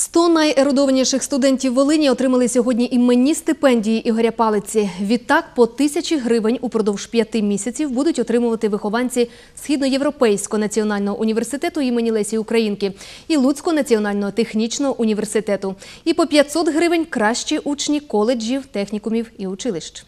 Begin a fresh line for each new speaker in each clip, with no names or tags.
100 найерудованіших студентів Волині отримали сьогодні іменні стипендії Ігоря Палиці. Відтак по тисячі гривень упродовж п'яти місяців будуть отримувати вихованці Східноєвропейського національного університету імені Лесі Українки і Луцького національного технічного університету. І по 500 гривень кращі учні коледжів, технікумів і училищ.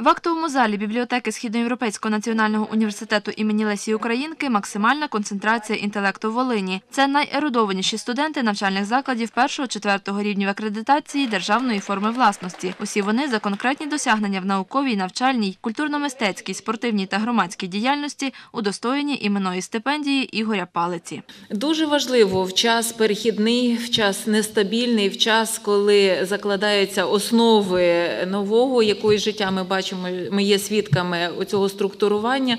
В актовому залі бібліотеки Східноєвропейського національного університету імені Лесі Українки максимальна концентрація інтелекту в Волині. Це найерудованіші студенти навчальних закладів першого-четвертого рівнів акредитації державної форми власності. Усі вони за конкретні досягнення в науковій, навчальній, культурно-мистецькій, спортивній та громадській діяльності удостоєні іменної стипендії Ігоря Палиці.
Дуже важливо в час перехідний, в час нестабільний, в час, коли закладаються основи нового якоїсь життя. Ми бачимо, ми є свідками цього структурування.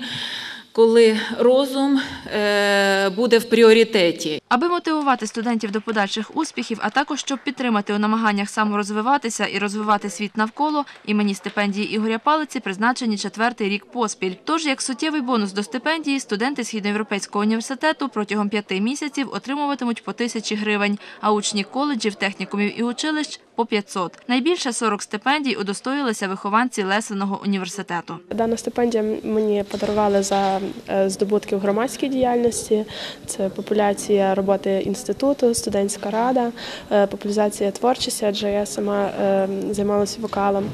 Коли розум е, буде в пріоритеті,
Аби мотивувати студентів до подальших успіхів, а також щоб підтримати у намаганнях саморозвиватися і розвивати світ навколо, імені стипендії Ігоря Палиці призначені четвертий рік поспіль. Тож, як суттєвий бонус до стипендії, студенти Східноєвропейського університету протягом п'яти місяців отримуватимуть по тисячі гривень, а учні коледжів, технікумів і училищ – по 500. Найбільше 40 стипендій удостоїлися вихованці Лесеного університету.
Дана стипендія мені подарували за е, здобутки в громадській діяльності. Це популяція роботи інституту, студентська рада, е, популяризація творчості, адже я сама е, займалася вокалом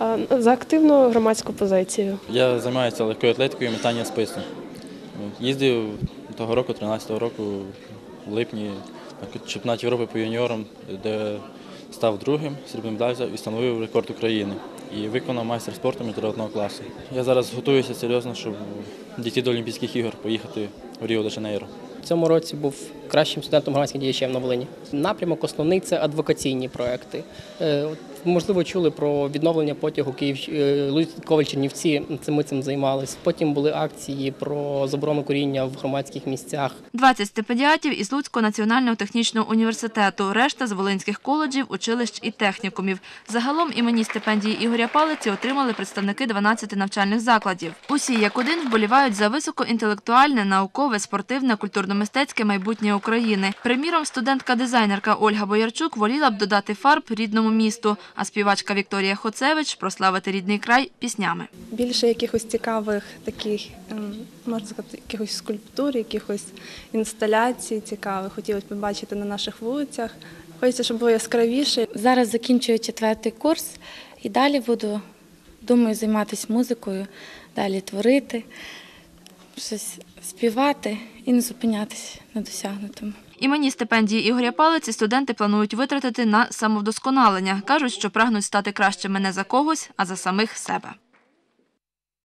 е, за активну громадську позицію.
Я займаюся легкою атлетикою і метання спису. Їздив того року, 13-го року, в липні на чемпіонат Європи по юніорам, де став другим, срібним медаль і встановив рекорд України. І виконав майстер спорту міжнародного класу. Я зараз готуюся серйозно, щоб дійти до Олімпійських ігор, поїхати в Ріо де Жанейро.
В цьому році був кращим студентом громадським діячем на Волині. Напрямок основний це адвокаційні проекти. Можливо, чули про відновлення потягу Київ е, Коваль Чернівці. Це ми цим займалися. Потім були акції про заборону куріння в громадських місцях.
20 стипендіатів із Луцького національного технічного університету, решта з волинських коледжів, училищ і технікумів. Загалом імені стипендії Ігоря Палиці отримали представники 12 навчальних закладів. Усі як один вболівають за високоінтелектуальне, наукове, спортивне, культурно-мистецьке майбутнє України. Приміром, студентка-дизайнерка Ольга Боярчук воліла б додати фарб рідному місту, а співачка Вікторія Хоцевич прославити рідний край піснями.
більше якихось цікавих таких, ем, можна сказати, якихось скульптур, якихось інсталяцій цікавих. Хотілося б бачити на наших вулицях. Хочеться, щоб було яскравіше.
Зараз закінчую четвертий курс і далі буду, думаю, займатися музикою, далі творити, щось співати і не зупинятися на досягнутому.
Імені стипендії Ігоря Палиці студенти планують витратити на самовдосконалення. Кажуть, що прагнуть стати кращими не за когось, а за самих себе.